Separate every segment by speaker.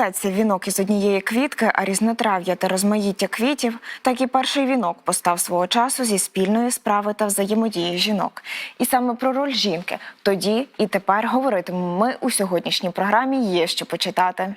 Speaker 1: Не вінок із однієї квітки, а різнотрав'я та розмаїття квітів, так і перший вінок постав свого часу зі спільної справи та взаємодії жінок. І саме про роль жінки тоді і тепер говоритимемо ми у сьогоднішній програмі. Є що почитати.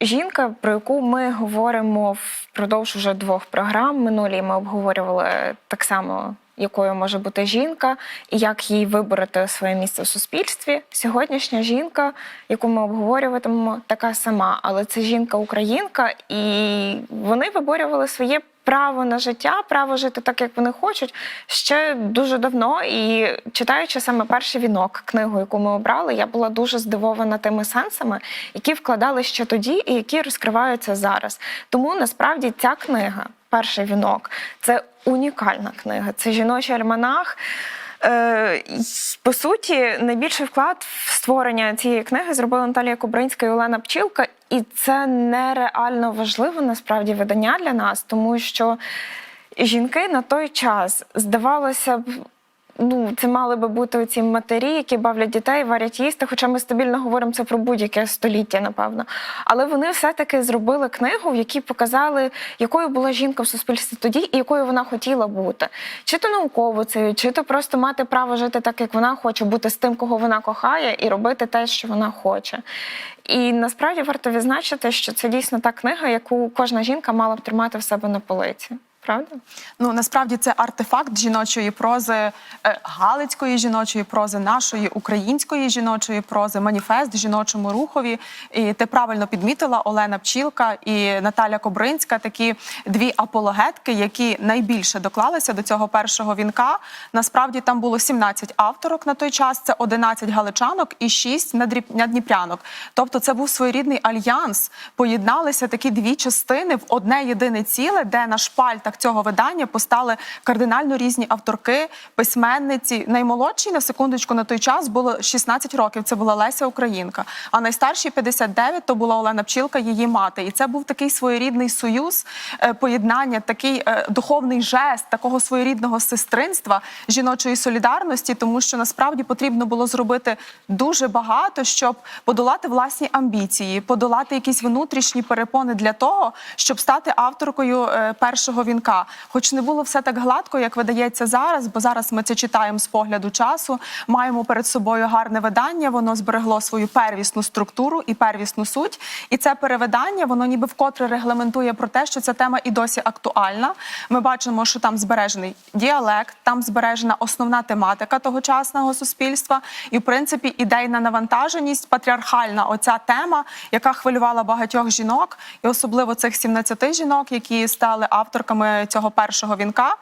Speaker 1: Жінка, про яку ми говоримо впродовж уже двох програм. Минулі ми обговорювали так само, якою може бути жінка і як їй вибороти своє місце в суспільстві. Сьогоднішня жінка, яку ми обговорюватимемо, така сама, але це жінка-українка, і вони виборювали своє. Право на життя, право жити так, як вони хочуть, ще дуже давно. І читаючи саме перший вінок, книгу, яку ми обрали, я була дуже здивована тими сенсами, які вкладали ще тоді і які розкриваються зараз. Тому насправді ця книга, перший вінок, це унікальна книга. Це жіночий альманах. Е, По суті, найбільший вклад в створення цієї книги зробила Наталія Кубринська і Олена Пчілка, і це нереально важливе насправді видання для нас, тому що жінки на той час здавалося б. Ну, це мали би бути ці матері, які бавлять дітей, варять їсти. Хоча ми стабільно говоримо це про будь-яке століття, напевно. Але вони все-таки зробили книгу, в якій показали, якою була жінка в суспільстві тоді і якою вона хотіла бути. Чи то науковицею, чи то просто мати право жити так, як вона хоче, бути з тим, кого вона кохає, і робити те, що вона хоче. І насправді варто відзначити, що це дійсно та книга, яку кожна жінка мала б тримати в себе на полиці. Правда?
Speaker 2: Ну насправді це артефакт жіночої прози, е, галицької жіночої прози, нашої української жіночої прози, маніфест жіночому рухові. І ти правильно підмітила Олена Пчілка і Наталя Кобринська, такі дві апологетки, які найбільше доклалися до цього першого вінка. Насправді там було 17 авторок на той час. Це 11 галичанок і 6 надріб- надніпрянок. Тобто, це був своєрідний альянс. Поєдналися такі дві частини в одне єдине ціле, де на шпальтах цього видання постали кардинально різні авторки, письменниці. Наймолодшій на секундочку на той час було 16 років. Це була Леся Українка. А найстаршій 59, то була Олена Пчілка, її мати. І це був такий своєрідний союз, е, поєднання, такий е, духовний жест такого своєрідного сестринства, жіночої солідарності, тому що насправді потрібно було зробити дуже багато, щоб подолати власні амбіції, подолати якісь внутрішні перепони для того, щоб стати авторкою е, першого вінка. Хоч не було все так гладко, як видається зараз, бо зараз ми це читаємо з погляду часу. Маємо перед собою гарне видання, воно зберегло свою первісну структуру і первісну суть. І це перевидання, воно ніби вкотре регламентує про те, що ця тема і досі актуальна. Ми бачимо, що там збережений діалект, там збережена основна тематика тогочасного суспільства, і в принципі ідейна навантаженість, патріархальна оця тема, яка хвилювала багатьох жінок, і особливо цих 17 жінок, які стали авторками цього першого вінка.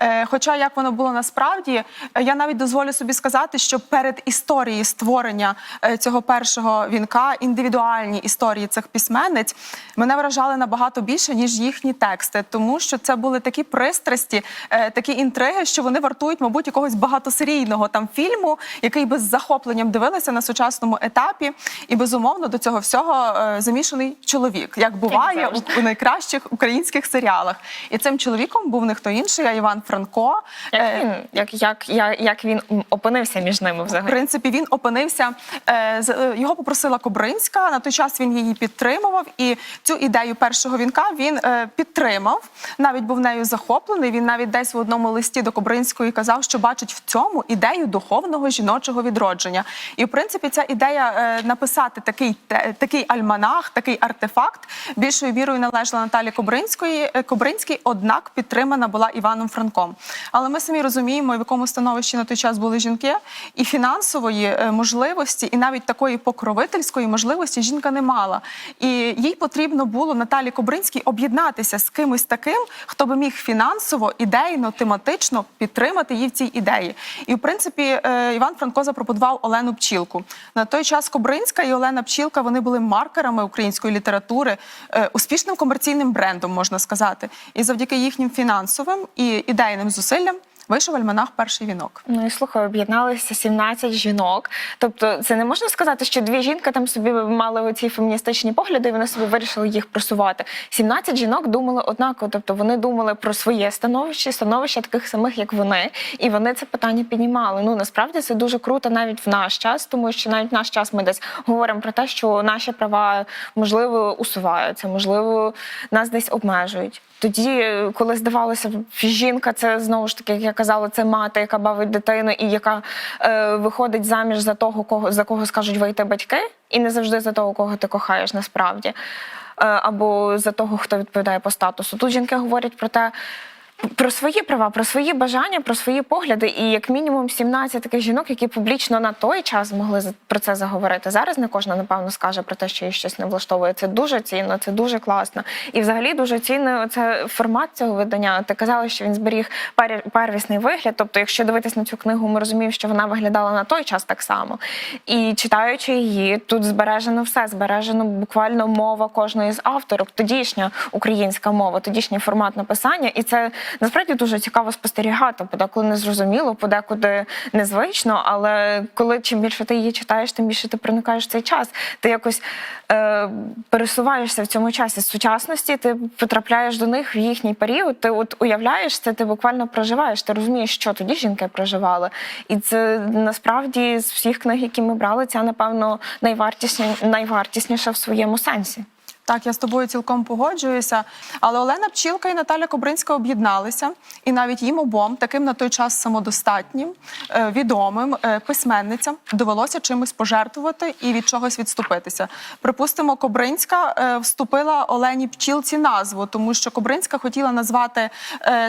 Speaker 2: Е, Хоча як воно було насправді, е, я навіть дозволю собі сказати, що перед історією створення е, цього першого вінка, індивідуальні історії цих письменниць, мене вражали набагато більше ніж їхні тексти, тому що це були такі пристрасті, е, такі інтриги, що вони вартують, мабуть, якогось багатосерійного там фільму, який би з захопленням дивилися на сучасному етапі, і безумовно до цього всього е, замішаний чоловік, як буває у, найкращих українських серіалах. І цим чоловіком був не хто інший, а Іван Франко.
Speaker 1: Як
Speaker 2: Е,
Speaker 1: він, як, як, як, як він опинився між ними
Speaker 2: в
Speaker 1: взагалі?
Speaker 2: принципі, він опинився. е, е, Його попросила Кобринська. На той час він її підтримував, і цю ідею першого вінка він підтримав. Навіть був нею захоплений. Він навіть десь в одному листі до Кобринської казав, що бачить в цьому ідею духовного жіночого відродження. І в принципі, ця ідея написати такий те- такий альманах, такий артефакт більшою вірою належала Наталі Кобринської Кобринській, однак підтримана була Іваном Франком. Але ми самі розуміємо, в якому становищі на той час були жінки, і фінансової е, можливості, і навіть такої покровительської можливості жінка не мала. І їй потрібно було Наталі Кобринській об'єднатися з кимось таким, хто би міг фінансово, ідейно, тематично підтримати її в цій ідеї. І в принципі, е, Іван Франко запропонував Олену Пчілку. На той час Кобринська і Олена Пчілка вони були маркерами української літератури, е, успішним комерційним брендом, можна сказати. І завдяки їхнім фінансовим і ідейним зусиллям вийшов альманах перший вінок.
Speaker 1: Ну і слухай, об'єдналися 17 жінок. Тобто, це не можна сказати, що дві жінки там собі мали оці феміністичні погляди, і вони собі вирішили їх просувати. 17 жінок думали однаково, тобто вони думали про своє становище, становище таких самих, як вони, і вони це питання піднімали. Ну насправді це дуже круто навіть в наш час, тому що навіть в наш час ми десь говоримо про те, що наші права можливо усуваються, можливо, нас десь обмежують. Тоді, коли здавалося, жінка це знову ж таки, я казала, це мати, яка бавить дитину і яка е, виходить заміж за того, кого за кого скажуть вийти батьки, і не завжди за того, кого ти кохаєш насправді, е, або за того, хто відповідає по статусу. Тут жінки говорять про те. Про свої права, про свої бажання, про свої погляди, і як мінімум 17 таких жінок, які публічно на той час могли про це заговорити. Зараз не кожна напевно скаже про те, що їй щось не влаштовує. Це дуже цінно, це дуже класно. І взагалі дуже цінно це формат цього видання. Ти казала, що він зберіг пер- первісний вигляд. Тобто, якщо дивитись на цю книгу, ми розуміємо, що вона виглядала на той час так само. І читаючи її, тут збережено все, збережено буквально мова кожної з авторок, тодішня українська мова, тодішній формат написання, і це насправді дуже цікаво спостерігати. Подеколи незрозуміло, подекуди незвично. Але коли чим більше ти її читаєш, тим більше ти проникаєш в цей час. Ти якось е, пересуваєшся в цьому часі з сучасності, ти потрапляєш до них в їхній період. Ти от уявляєш це, ти буквально проживаєш. Ти розумієш, що тоді жінки проживали. І це насправді з всіх книг, які ми брали, ця напевно найвартісні, найвартісніша в своєму сенсі.
Speaker 2: Так, я з тобою цілком погоджуюся. Але Олена Пчілка і Наталя Кобринська об'єдналися, і навіть їм обом, таким на той час самодостатнім, е, відомим е, письменницям, довелося чимось пожертвувати і від чогось відступитися. Припустимо, Кобринська е, вступила Олені Пчілці назву, тому що Кобринська хотіла назвати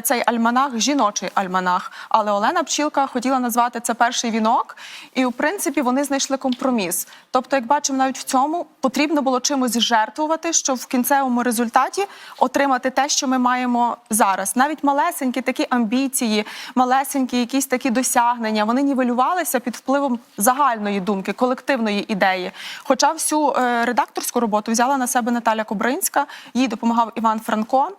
Speaker 2: цей альманах жіночий альманах, але Олена Пчілка хотіла назвати це перший вінок, і в принципі вони знайшли компроміс. Тобто, як бачимо, навіть в цьому потрібно було чимось жертвувати, щоб в кінцевому результаті отримати те, що ми маємо зараз. Навіть малесенькі такі амбіції, малесенькі якісь такі досягнення, вони нівелювалися під впливом загальної думки, колективної ідеї. Хоча всю е, редакторську роботу взяла на себе Наталя Кобринська, їй допомагав Іван Франко.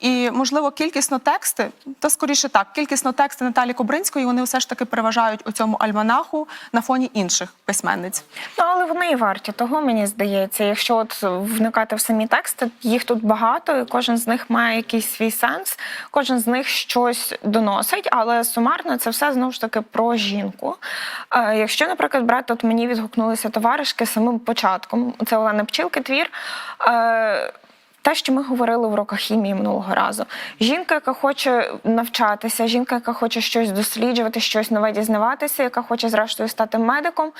Speaker 2: І, можливо, кількісно тексти, та скоріше так, кількісно тексти Наталі Кобринської вони все ж таки переважають у цьому альманаху на фоні інших письменниць.
Speaker 1: Ну, але вони і варті того, мені здається. Якщо от вникати в самі тексти, їх тут багато, і кожен з них має якийсь свій сенс, кожен з них щось доносить, але сумарно це все знову ж таки про жінку. Е, якщо, наприклад, брати, от мені відгукнулися товаришки самим початком, це Олена Пчілки твір. Е, те, що ми говорили в уроках хімії минулого разу. Жінка, яка хоче навчатися, жінка, яка хоче щось досліджувати, щось нове дізнаватися, яка хоче зрештою стати медиком.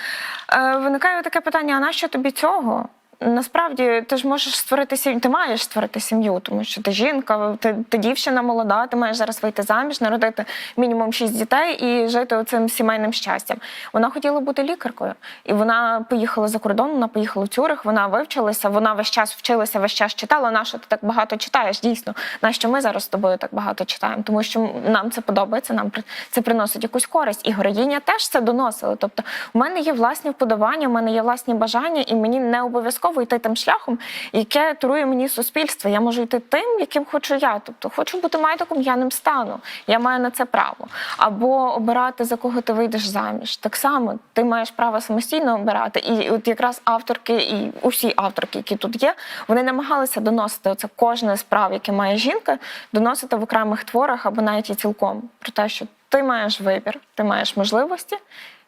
Speaker 1: Е, виникає таке питання: а нащо тобі цього? Насправді ти ж можеш створити сім'ю, ти маєш створити сім'ю, тому що ти жінка, ти, ти дівчина молода, ти маєш зараз вийти заміж, народити мінімум шість дітей і жити цим сімейним щастям. Вона хотіла бути лікаркою, і вона поїхала за кордон, вона поїхала в Цюрих, вона вивчилася, вона весь час вчилася, весь час читала. На що ти так багато читаєш? Дійсно, на що ми зараз з тобою так багато читаємо? Тому що нам це подобається, нам це приносить якусь користь. І героїня теж це доносила. Тобто, у мене є власні вподобання, у мене є власні бажання, і мені не обов'язково йти тим шляхом, яке турує мені суспільство. Я можу йти тим, яким хочу я. Тобто, хочу бути медиком, я ним стану. Я маю на це право. Або обирати за кого ти вийдеш заміж. Так само ти маєш право самостійно обирати. І от якраз авторки, і усі авторки, які тут є, вони намагалися доносити оце кожне з прав, яке має жінка, доносити в окремих творах або навіть і цілком про те, що ти маєш вибір, ти маєш можливості,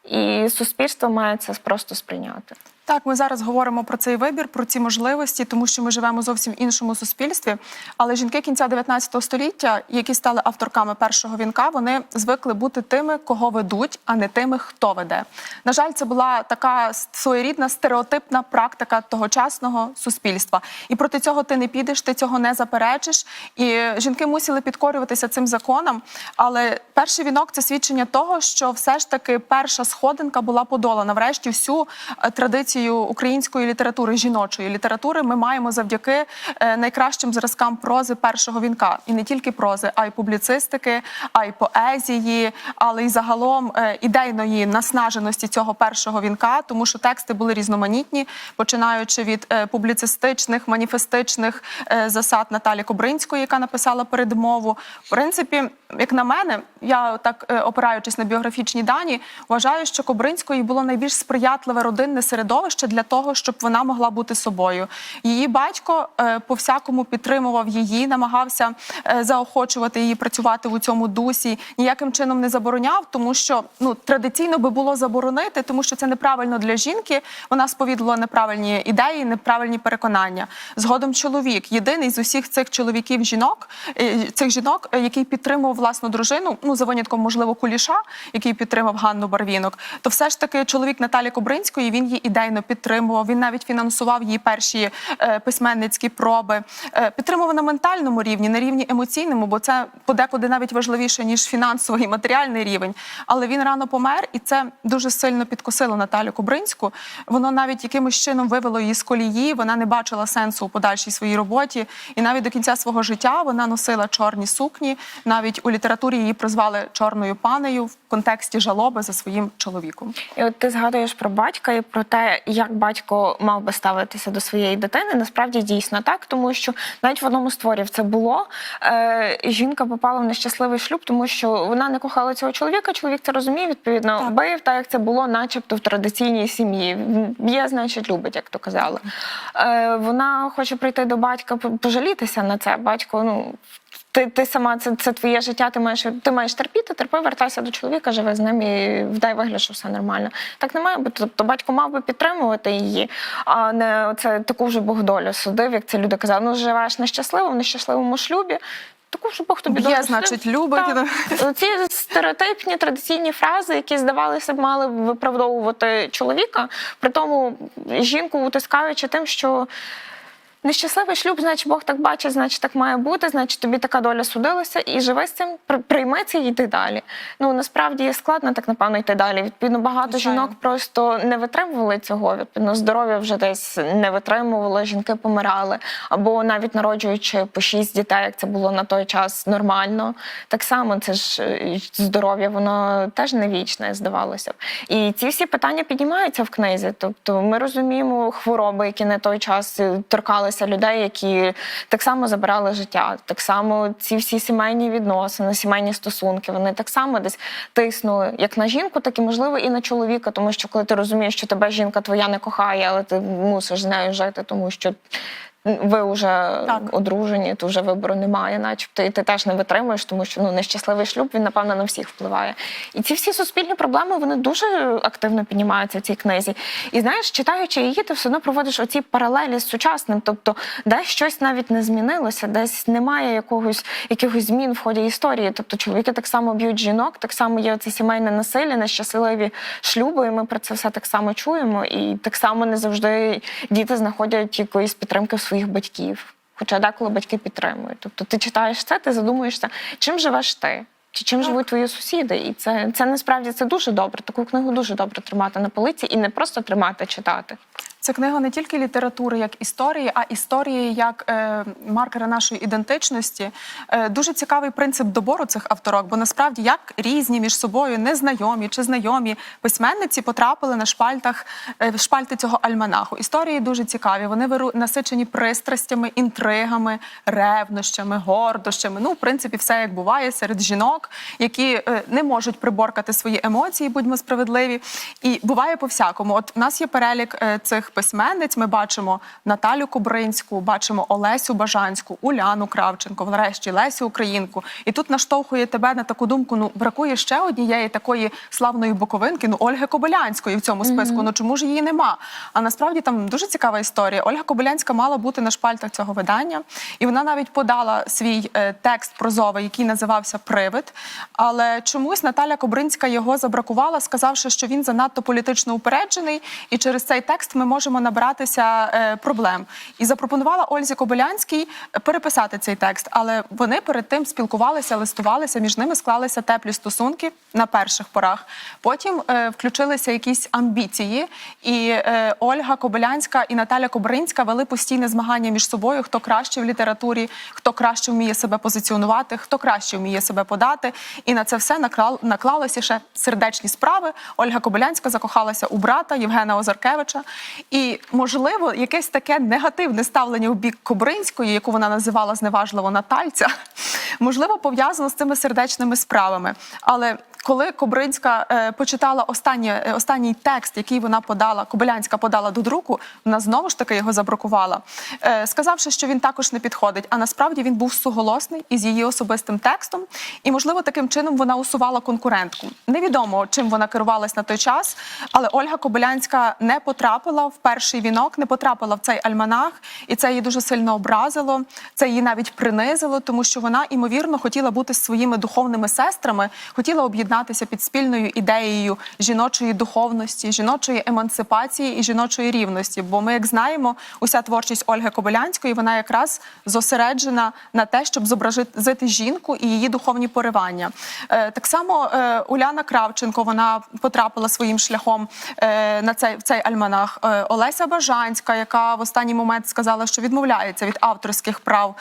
Speaker 1: і суспільство має це просто сприйняти.
Speaker 2: Так, ми зараз говоримо про цей вибір, про ці можливості, тому що ми живемо зовсім іншому суспільстві. Але жінки кінця 19 століття, які стали авторками першого вінка, вони звикли бути тими, кого ведуть, а не тими, хто веде. На жаль, це була така своєрідна стереотипна практика тогочасного суспільства. І проти цього ти не підеш, ти цього не заперечиш. І жінки мусили підкорюватися цим законам. Але перший вінок це свідчення того, що все ж таки перша сходинка була подолана. Врешті всю е, традицію еволюцію української літератури, жіночої літератури ми маємо завдяки е, найкращим зразкам прози першого вінка, і не тільки прози, а й публіцистики, а й поезії, але й загалом е, ідейної наснаженості цього першого вінка, тому що тексти були різноманітні, починаючи від е, публіцистичних, маніфестичних засад Наталі Кобринської, яка написала передмову. В принципі, як на мене, я так опираючись на біографічні дані, вважаю, що Кобринської було найбільш сприятливе родинне середовище для того, щоб вона могла бути собою. Її батько е, по всякому підтримував її, намагався е, заохочувати її працювати у цьому дусі, ніяким чином не забороняв, тому що ну традиційно би було заборонити, тому що це неправильно для жінки. Вона сповідувала неправильні ідеї, неправильні переконання. Згодом чоловік, єдиний з усіх цих чоловіків жінок, е, цих жінок, який підтримував власну дружину, ну за винятком, можливо, куліша, який підтримав Ганну Барвінок, то все ж таки чоловік Наталі Кобринської він її ідейно підтримував. Він навіть фінансував її перші е, письменницькі проби. Е, підтримував на ментальному рівні, на рівні емоційному, бо це подекуди навіть важливіше ніж фінансовий і матеріальний рівень. Але він рано помер, і це дуже сильно підкосило Наталю Кобринську. Воно навіть якимось чином вивело її з колії. Вона не бачила сенсу у подальшій своїй роботі, і навіть до кінця свого життя вона носила чорні сукні. Навіть у літературі її прозвали чорною панею контексті жалоби за своїм чоловіком.
Speaker 1: І от ти згадуєш про батька і про те, як батько мав би ставитися до своєї дитини. Насправді дійсно так, тому що навіть в одному з творів це було. Е, жінка попала в нещасливий шлюб, тому що вона не кохала цього чоловіка. Чоловік це розуміє, відповідно,
Speaker 2: Так.
Speaker 1: бив, так як це було, начебто в традиційній сім'ї. Є, значить, любить, як то казали. Е, вона хоче прийти до батька, пожалітися на це. Батько, ну. Ти, ти сама це, це твоє життя, ти маєш ти маєш терпіти, терпи, вертайся до чоловіка, живи з ним і вдай вигляд, що все нормально. Так не має бути. Тобто батько мав би підтримувати її, а не це таку вже Бог долю судив, як це люди казали. Ну живеш нещасливо, в нещасливому шлюбі. Таку ж Бог тобі
Speaker 2: Б'є, значить, любить.
Speaker 1: Так. Ці стереотипні традиційні фрази, які здавалося б, мали виправдовувати чоловіка, при тому жінку утискаючи тим, що. Нещасливий шлюб, значить, Бог так бачить, значить, так має бути, значить, тобі така доля судилася, і живи з цим, при- прийми це і йди далі. Ну насправді є складно так, напевно, йти далі. Відповідно, багато
Speaker 2: Звичайно.
Speaker 1: жінок просто не витримували цього. Відповідно, здоров'я вже десь не витримувало, жінки помирали, або навіть народжуючи по шість дітей, як це було на той час нормально. Так само це ж е, здоров'я, воно теж не вічне, здавалося б. І ці всі питання піднімаються в книзі. Тобто ми розуміємо хвороби, які на той час е, торкалися людей, які так само забирали життя. Так само ці всі сімейні відносини, сімейні стосунки, вони так само десь тиснули як на жінку, так і можливо і на чоловіка. Тому що коли ти розумієш, що тебе жінка твоя не кохає, але ти мусиш з нею жити, тому що. Ви вже
Speaker 2: Так.
Speaker 1: одружені, то вже вибору немає, начебто, і ти теж не витримуєш, тому що ну нещасливий шлюб він напевно на всіх впливає. І ці всі суспільні проблеми вони дуже активно піднімаються в цій книзі. І знаєш, читаючи її, ти все одно проводиш оці паралелі з сучасним. Тобто, десь щось навіть не змінилося, десь немає якогось якихось змін в ході історії. Тобто, чоловіки так само б'ють жінок, так само є це сімейне насилля, нещасливі шлюби. І ми про це все так само чуємо. І так само не завжди діти знаходять якоїсь підтримки в своїх батьків. Хоча деколи батьки підтримують. Тобто ти читаєш це, ти задумуєшся, чим живеш ти, чи чим
Speaker 2: Так.
Speaker 1: живуть твої сусіди. І це, це насправді це дуже добре. Таку книгу дуже добре тримати на полиці і не просто тримати, читати.
Speaker 2: Це книга не тільки літератури як історії, а історії як е, маркера нашої ідентичності. Е, дуже цікавий принцип добору цих авторок, бо насправді як різні між собою незнайомі чи знайомі письменниці потрапили на шпальтах е, шпальти цього альманаху. Історії дуже цікаві. Вони виру, насичені пристрастями, інтригами, ревнощами, гордощами. Ну, в принципі, все як буває серед жінок, які е, не можуть приборкати свої емоції, будьмо справедливі. І буває по-всякому. От в нас є перелік е, цих письменниць. Ми бачимо Наталю Кобринську, бачимо Олесю Бажанську, Уляну Кравченко, врешті Лесю Українку. І тут наштовхує тебе на таку думку: ну бракує ще однієї такої славної боковинки, ну Ольги Кобилянської в цьому списку. Ну чому ж її нема? А насправді там дуже цікава історія. Ольга Кобилянська мала бути на шпальтах цього видання, і вона навіть подала свій е, текст прозовий, який називався Привид. Але чомусь Наталя Кобринська його забракувала, сказавши, що він занадто політично упереджений, і через цей текст ми можемо. Можемо набратися е, проблем. І запропонувала Ользі Кобилянській переписати цей текст. Але вони перед тим спілкувалися, листувалися, між ними склалися теплі стосунки на перших порах. Потім е, включилися якісь амбіції, і е, Ольга Кобилянська і Наталя Кобринська вели постійне змагання між собою, хто краще в літературі, хто краще вміє себе позиціонувати, хто краще вміє себе подати. І на це все наклал, наклалися ще сердечні справи. Ольга Кобилянська закохалася у брата Євгена Озаркевича. І, можливо, якесь таке негативне ставлення у бік Кобринської, яку вона називала зневажливо Натальця, можливо, пов'язано з цими сердечними справами. Але коли Кобринська е, почитала останнє, е, останній текст, який вона подала, Кобилянська подала до друку, вона знову ж таки його забракувала, е, сказавши, що він також не підходить. А насправді він був суголосний із її особистим текстом, і можливо таким чином вона усувала конкурентку. Невідомо чим вона керувалась на той час, але Ольга Кобилянська не потрапила в перший вінок, не потрапила в цей альманах, і це її дуже сильно образило. Це її навіть принизило, тому що вона імовірно хотіла бути своїми духовними сестрами, хотіла об'єднатися під спільною ідеєю жіночої духовності, жіночої емансипації і жіночої рівності. Бо ми, як знаємо, уся творчість Ольги Кобилянської вона якраз зосереджена на те, щоб зобразити жінку і її духовні поривання. Е, так само е, Уляна Кравченко вона потрапила своїм шляхом е, на цей в цей альманах. Олеся Бажанська, яка в останній момент сказала, що відмовляється від авторських прав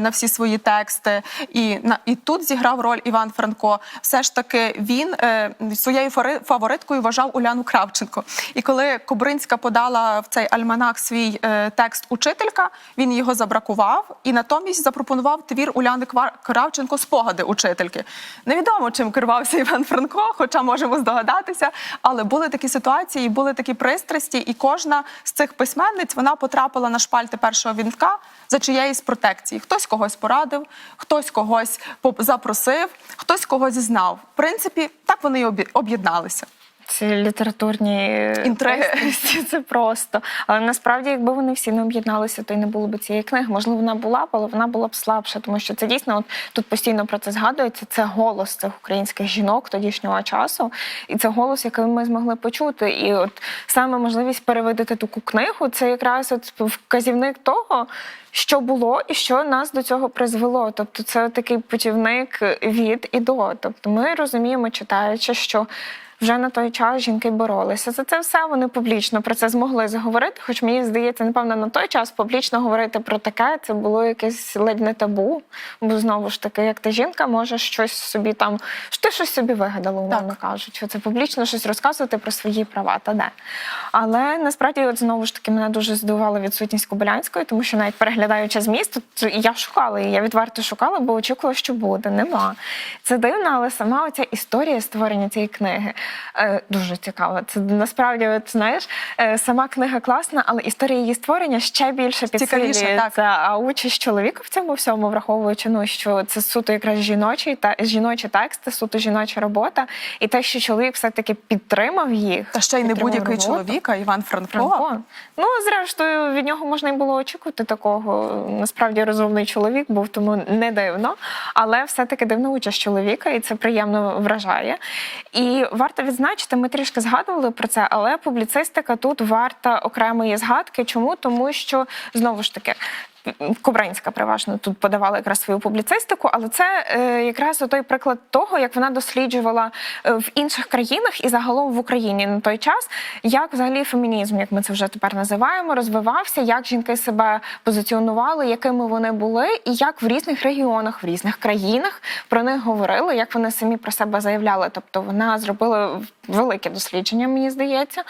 Speaker 2: на всі свої тексти, і на і тут зіграв роль Іван Франко. Все ж таки він е, своєю фавориткою вважав Уляну Кравченко. І коли Кобринська подала в цей альманах свій е, текст учителька, він його забракував і натомість запропонував твір Уляни Кравченко спогади учительки. Невідомо чим керувався Іван Франко, хоча можемо здогадатися, але були такі ситуації, були такі пристрасті, і кожна з цих письменниць вона потрапила на шпальти першого вінка за чиєїсь протекції. Хтось когось порадив, хтось когось запросив, хтось когось знав. В принципі, так вони й об'єдналися.
Speaker 1: Ці літературні пристрасті, це просто. Але насправді, якби вони всі не об'єдналися, то й не було б цієї книги. Можливо, вона була б, але вона була б слабша, тому що це дійсно от тут постійно про це згадується. Це голос цих українських жінок тодішнього часу, і це голос, який ми змогли почути. І от саме можливість перевидати таку книгу, це якраз от вказівник того. Що було і що нас до цього призвело? Тобто, це такий путівник від і до. Тобто, ми розуміємо, читаючи, що вже на той час жінки боролися за це все. Вони публічно про це змогли заговорити. Хоч мені здається, напевно, на той час публічно говорити про таке це було якесь ледь не табу. Бо знову ж таки, як та жінка може щось собі там, що ти щось собі вигадала, умовно кажучи. Це публічно щось розказувати про свої права та де. Але насправді, от знову ж таки, мене дуже здивувала відсутність Кобилянської, тому що навіть переглядаючи зміст, тут я шукала її, я відверто шукала, бо очікувала, що буде. Нема. Це дивно, але сама оця історія створення цієї книги дуже цікава. Це насправді, от знаєш, е, сама книга класна, але історія її створення ще більше підсилюється. А участь чоловіка в цьому всьому, враховуючи, ну що це суто якраз жіночий та жіночі тексти, суто жіноча робота, і те, що чоловік все-таки підтримав їх.
Speaker 2: Та ще й не будь-який чоловік, а Іван Франко.
Speaker 1: Франко. Ну, зрештою, від нього можна й було очікувати такого. Насправді розумний чоловік був, тому не дивно. Але все-таки дивна участь чоловіка, і це приємно вражає. І варто відзначити, ми трішки згадували про це, але публіцистика тут варта окремої згадки. Чому? Тому що знову ж таки. Кобринська переважно тут подавала якраз свою публіцистику, але це е, якраз той приклад того, як вона досліджувала е, в інших країнах і загалом в Україні на той час, як взагалі фемінізм, як ми це вже тепер називаємо, розвивався, як жінки себе позиціонували, якими вони були, і як в різних регіонах, в різних країнах про них говорили, як вони самі про себе заявляли. Тобто вона зробила велике дослідження, мені здається,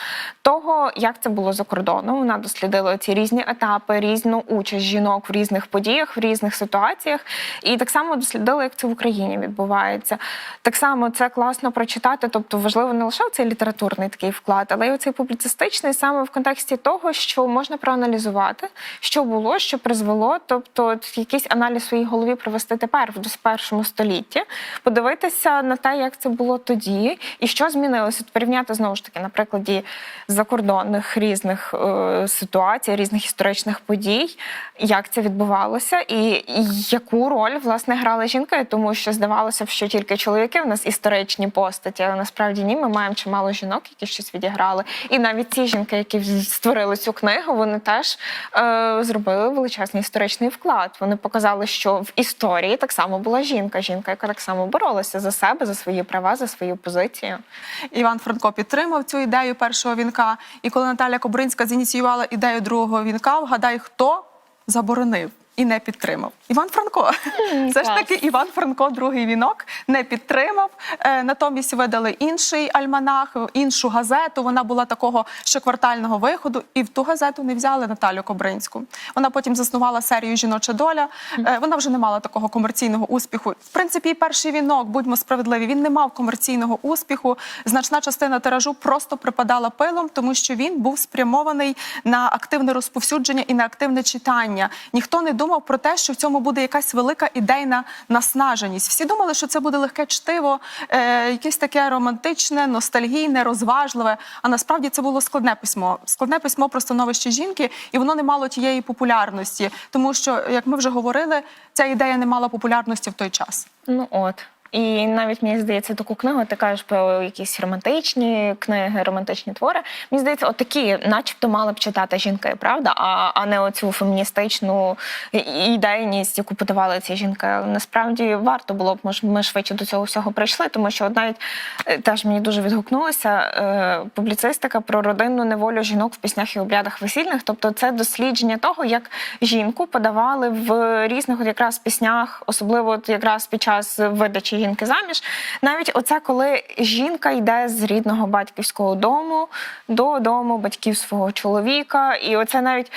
Speaker 1: того, як це було за кордоном. Вона дослідила ці різні етапи, різну участь жінок в різних подіях, в різних ситуаціях, і так само дослідила, як це в Україні відбувається. Так само це класно прочитати. Тобто, важливо не лише цей літературний такий вклад, але й оцей публіцистичний саме в контексті того, що можна проаналізувати, що було, що призвело, тобто якийсь аналіз в своїй голові провести тепер, в 21 столітті, подивитися на те, як це було тоді, і що змінилося. Порівняти знову ж таки на прикладі закордонних різних е, ситуацій, різних історичних подій, як це відбувалося, і, яку роль власне грала жінка, тому що здавалося б, що тільки чоловіки в нас історичні постаті, але насправді ні, ми маємо чимало жінок, які щось відіграли. І навіть ці жінки, які створили цю книгу, вони теж е, зробили величезний історичний вклад. Вони показали, що в історії так само була жінка, жінка, яка так само боролася за себе, за свої права, за свою позицію.
Speaker 2: Іван Франко підтримав цю ідею першого вінка. І коли Наталя Кобринська зініціювала ідею другого вінка, вгадай, хто заборонив. І не підтримав Іван Франко. Все ж
Speaker 1: клас.
Speaker 2: таки Іван Франко, другий вінок, не підтримав. Е, натомість видали інший альманах, іншу газету. Вона була такого щоквартального виходу, і в ту газету не взяли Наталю Кобринську. Вона потім заснувала серію Жіноча доля. Е, вона вже не мала такого комерційного успіху. В принципі, і перший вінок, будьмо справедливі, він не мав комерційного успіху. Значна частина тиражу просто припадала пилом, тому що він був спрямований на активне розповсюдження і на активне читання. Ніхто не думав про те, що в цьому буде якась велика ідейна наснаженість. Всі думали, що це буде легке чтиво, е, якесь таке романтичне, ностальгійне, розважливе. А насправді це було складне письмо. Складне письмо про становище жінки, і воно не мало тієї популярності, тому що, як ми вже говорили, ця ідея не мала популярності в той час.
Speaker 1: Ну от. І навіть мені здається, таку книгу ти кажеш про якісь романтичні книги, романтичні твори. Мені здається, отакі, начебто, мали б читати жінки, правда, а, а не оцю феміністичну ідейність, яку подавали ці жінки. Насправді варто було б, може, ми швидше до цього всього прийшли, тому що навіть е, теж мені дуже відгукнулася е, публіцистика про родинну неволю жінок в піснях і обрядах весільних. Тобто, це дослідження того, як жінку подавали в різних от якраз піснях, особливо от якраз під час видачі жінки заміж. Навіть оце, коли жінка йде з рідного батьківського дому додому батьків свого чоловіка, і оце навіть.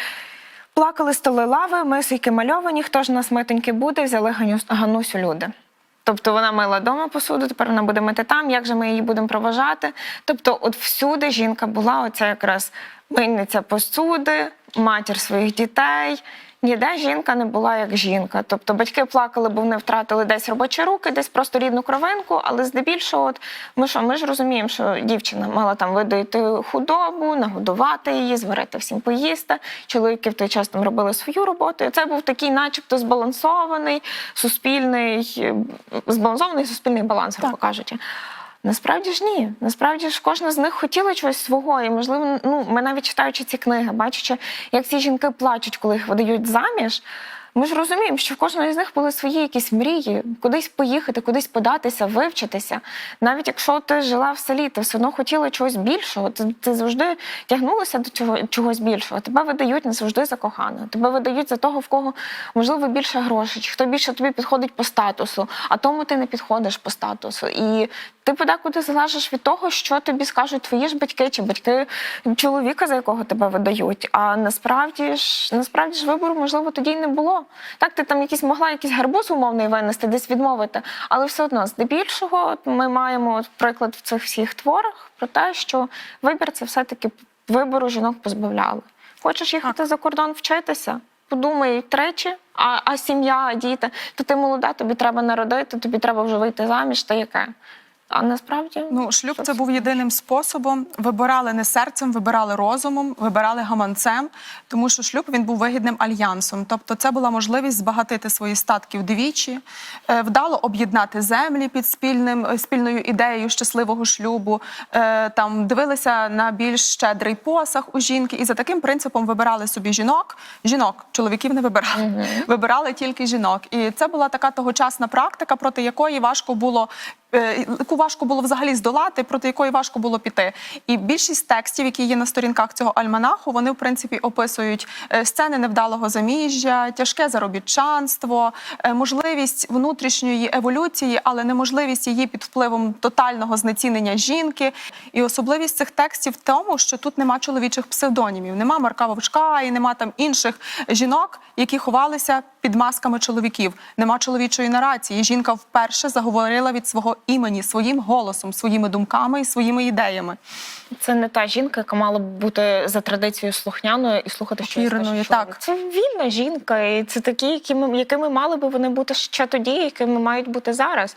Speaker 1: Плакали столи лави, мисики мальовані, хто ж у нас митеньки буде, взяли Ганусю люди. Тобто вона мила дома посуду, тепер вона буде мити там, як же ми її будемо проважати. Тобто, от всюди жінка була оця якраз мильниця посуди, матір своїх дітей. Ніде жінка не була як жінка. Тобто батьки плакали, бо вони втратили десь робочі руки, десь просто рідну кровинку. Але здебільшого, от ми що, ми ж розуміємо, що дівчина мала там видоїти худобу, нагодувати її, зварити всім поїсти. Чоловіки в той час там робили свою роботу. І це був такий, начебто, збалансований суспільний, збалансований суспільний баланс, грубо кажучи. Насправді ж ні. Насправді ж кожна з них хотіла чогось свого. І можливо, ну ми навіть читаючи ці книги, бачачи, як ці жінки плачуть, коли їх видають заміж. Ми ж розуміємо, що в кожної з них були свої якісь мрії, кудись поїхати, кудись податися, вивчитися. Навіть якщо ти жила в селі, ти все одно хотіла чогось більшого. Ти, ти завжди тягнулася до чого, чогось більшого. Тебе видають не завжди за коханого. Тебе видають за того, в кого можливо більше грошей, чи хто більше тобі підходить по статусу, а тому ти не підходиш по статусу. І ти подекуди залежиш від того, що тобі скажуть твої ж батьки чи батьки чоловіка, за якого тебе видають. А насправді ж насправді ж вибору можливо тоді й не було. Так, ти там якісь могла якийсь гарбуз умовний винести, десь відмовити, але все одно, здебільшого, ми маємо приклад в цих всіх творах про те, що вибір це все-таки вибору жінок позбавляли. Хочеш їхати за кордон вчитися? Подумай тричі, а, а сім'я, діти, то ти молода, тобі треба народити, тобі треба вже вийти заміж, та яке. А насправді
Speaker 2: Ну, шлюб це був єдиним способом. Вибирали не серцем, вибирали розумом, вибирали гаманцем, тому що шлюб він був вигідним альянсом. Тобто, це була можливість збагатити свої статки вдвічі, е, вдало об'єднати землі під спільним е, спільною ідеєю щасливого шлюбу. е, Там дивилися на більш щедрий посаг у жінки, і за таким принципом вибирали собі жінок. Жінок, чоловіків не вибирали, вибирали тільки жінок. І це була така тогочасна практика, проти якої важко було яку важко було взагалі здолати, проти якої важко було піти. І більшість текстів, які є на сторінках цього альманаху, вони в принципі описують е, сцени невдалого заміжжя, тяжке заробітчанство, е, можливість внутрішньої еволюції, але неможливість її під впливом тотального знецінення жінки. І особливість цих текстів в тому, що тут нема чоловічих псевдонімів, нема Марка Вовчка і нема там інших жінок, які ховалися під масками чоловіків. Нема чоловічої нарації. Жінка вперше заговорила від свого імені своїм голосом, своїми думками і своїми ідеями.
Speaker 1: Це не та жінка, яка мала б бути за традицією слухняною і слухати що їй скаже
Speaker 2: Покірною,
Speaker 1: чоловік.
Speaker 2: так.
Speaker 1: Це вільна жінка, і це такі, якими, якими мали би вони бути ще тоді, якими мають бути зараз.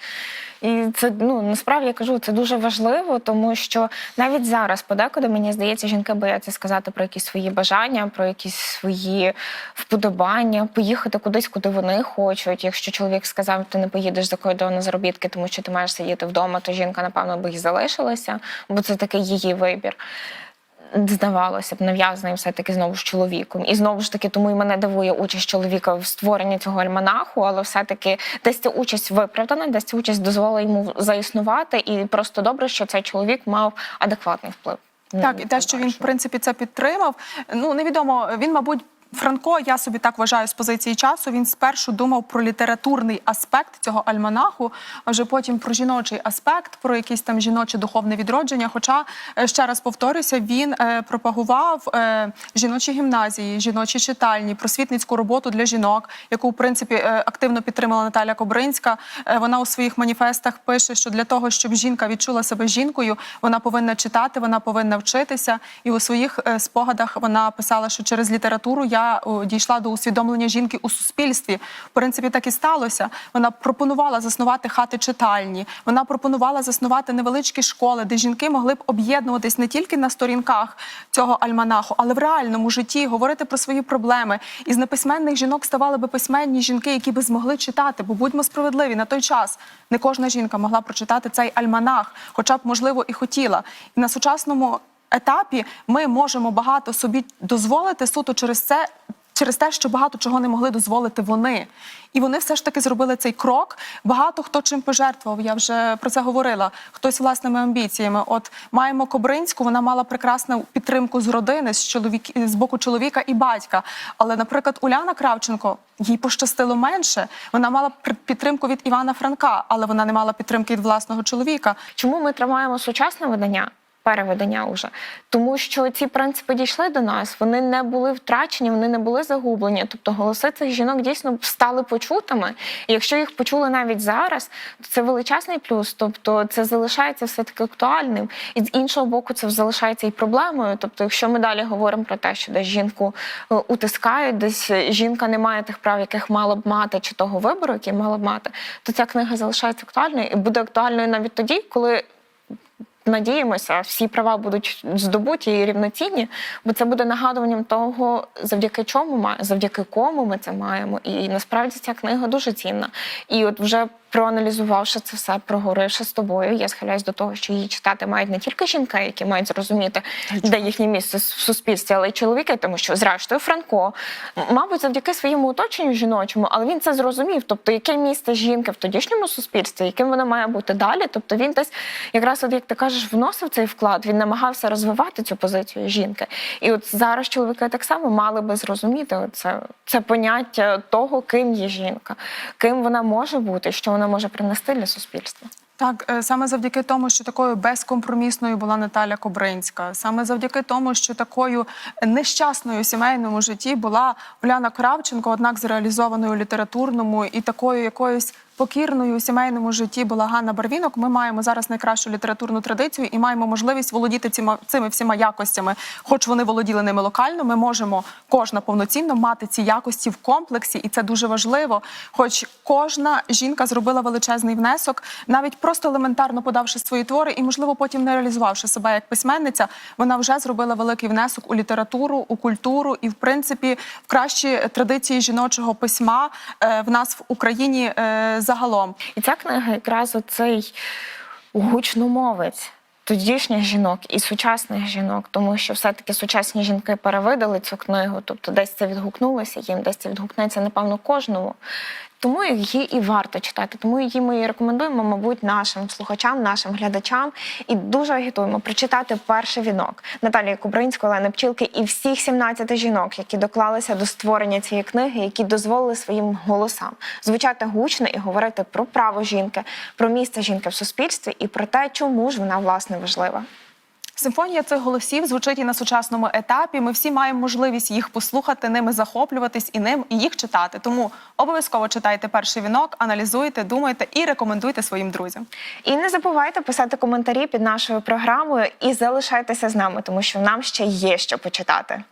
Speaker 1: І це ну насправді я кажу, це дуже важливо, тому що навіть зараз, подекуди, мені здається, жінки бояться сказати про якісь свої бажання, про якісь свої вподобання, поїхати кудись, куди вони хочуть. Якщо чоловік сказав, ти не поїдеш за кордон на заробітки, тому що ти маєш сидіти вдома, то жінка, напевно, би і залишилася, бо це такий її вибір. Здавалося б, нав'язаний все-таки знову ж чоловіком. І знову ж таки, тому і мене дивує участь чоловіка в створенні цього альманаху, але все-таки десь ця участь виправдана, десь ця участь дозволила йому заіснувати, і просто добре, що цей чоловік мав адекватний вплив.
Speaker 2: Так,
Speaker 1: Ну,
Speaker 2: і те, що він в принципі це підтримав. Ну невідомо. Він, мабуть. Франко, я собі так вважаю з позиції часу. Він спершу думав про літературний аспект цього альманаху, а вже потім про жіночий аспект, про якесь там жіноче духовне відродження. Хоча е, ще раз повторюся, він е, пропагував е, жіночі гімназії, жіночі читальні, просвітницьку роботу для жінок, яку в принципі активно підтримала Наталя Кобринська. Вона у своїх маніфестах пише, що для того, щоб жінка відчула себе жінкою, вона повинна читати, вона повинна вчитися. І у своїх спогадах вона писала, що через літературу я о, дійшла до усвідомлення жінки у суспільстві. В принципі, так і сталося. Вона пропонувала заснувати хати читальні. Вона пропонувала заснувати невеличкі школи, де жінки могли б об'єднуватись не тільки на сторінках цього альманаху, але в реальному житті, говорити про свої проблеми. Із неписьменних жінок ставали би письменні жінки, які би змогли читати. Бо будьмо справедливі, на той час не кожна жінка могла прочитати цей альманах, хоча б можливо і хотіла. І на сучасному етапі ми можемо багато собі дозволити суто через це. Через те, що багато чого не могли дозволити вони, і вони все ж таки зробили цей крок. Багато хто чим пожертвував. Я вже про це говорила. Хтось власними амбіціями. От маємо Кобринську, вона мала прекрасну підтримку з родини, з чоловік з боку чоловіка і батька. Але, наприклад, Уляна Кравченко їй пощастило менше. Вона мала підтримку від Івана Франка, але вона не мала підтримки від власного чоловіка.
Speaker 1: Чому ми тримаємо сучасне видання? Перевидання уже тому, що ці принципи дійшли до нас, вони не були втрачені, вони не були загублені. Тобто голоси цих жінок дійсно стали почутими. І якщо їх почули навіть зараз, то це величезний плюс. Тобто це залишається все таки актуальним. І з іншого боку, це залишається і проблемою. Тобто, якщо ми далі говоримо про те, що десь жінку е, утискають, десь жінка не має тих прав, яких мала б мати, чи того вибору, який мала б мати, то ця книга залишається актуальною і буде актуальною навіть тоді, коли надіємося, всі права будуть здобуті і рівноцінні, бо це буде нагадуванням того, завдяки чому завдяки кому ми це маємо. І насправді ця книга дуже цінна. І от вже проаналізувавши це все, проговоривши з тобою, я схиляюсь до того, що її читати мають не тільки жінки, які мають зрозуміти, де їхнє місце в суспільстві, але й чоловіки, тому що зрештою Франко, мабуть, завдяки своєму оточенню жіночому, але він це зрозумів. Тобто, яке місце жінки в тодішньому суспільстві, яким вона має бути далі. Тобто він десь якраз, от як ти кажеш, вносив цей вклад, він намагався розвивати цю позицію жінки. І от зараз чоловіки так само мали би зрозуміти це, це поняття того, ким є жінка, ким вона може бути, що вона може принести для суспільства.
Speaker 2: Так, е, саме завдяки тому, що такою безкомпромісною була Наталя Кобринська, саме завдяки тому, що такою нещасною в сімейному житті була Уляна Кравченко, однак зреалізованою у літературному і такою якоюсь покірною у сімейному житті була Ганна Барвінок. Ми маємо зараз найкращу літературну традицію і маємо можливість володіти цими, цими всіма якостями. Хоч вони володіли ними локально, ми можемо кожна повноцінно мати ці якості в комплексі, і це дуже важливо. Хоч кожна жінка зробила величезний внесок, навіть просто елементарно подавши свої твори, і можливо потім не реалізувавши себе як письменниця, вона вже зробила великий внесок у літературу, у культуру і, в принципі, в кращі традиції жіночого письма е, в нас в Україні е, загалом.
Speaker 1: І ця книга якраз оцей гучномовець тодішніх жінок і сучасних жінок, тому що все-таки сучасні жінки перевидали цю книгу, тобто десь це відгукнулося їм, десь це відгукнеться, напевно, кожному. Тому її і варто читати. Тому її ми і рекомендуємо, мабуть, нашим слухачам, нашим глядачам. І дуже агітуємо прочитати перший вінок Наталії Кубринської, Олени Пчілки і всіх 17 жінок, які доклалися до створення цієї книги, які дозволили своїм голосам звучати гучно і говорити про право жінки, про місце жінки в суспільстві і про те, чому ж вона власне важлива.
Speaker 2: Симфонія цих голосів звучить і на сучасному етапі. Ми всі маємо можливість їх послухати, ними захоплюватись і ним і їх читати. Тому обов'язково читайте перший вінок, аналізуйте, думайте і рекомендуйте своїм друзям.
Speaker 1: І не забувайте писати коментарі під нашою програмою і залишайтеся з нами, тому що нам ще є що почитати.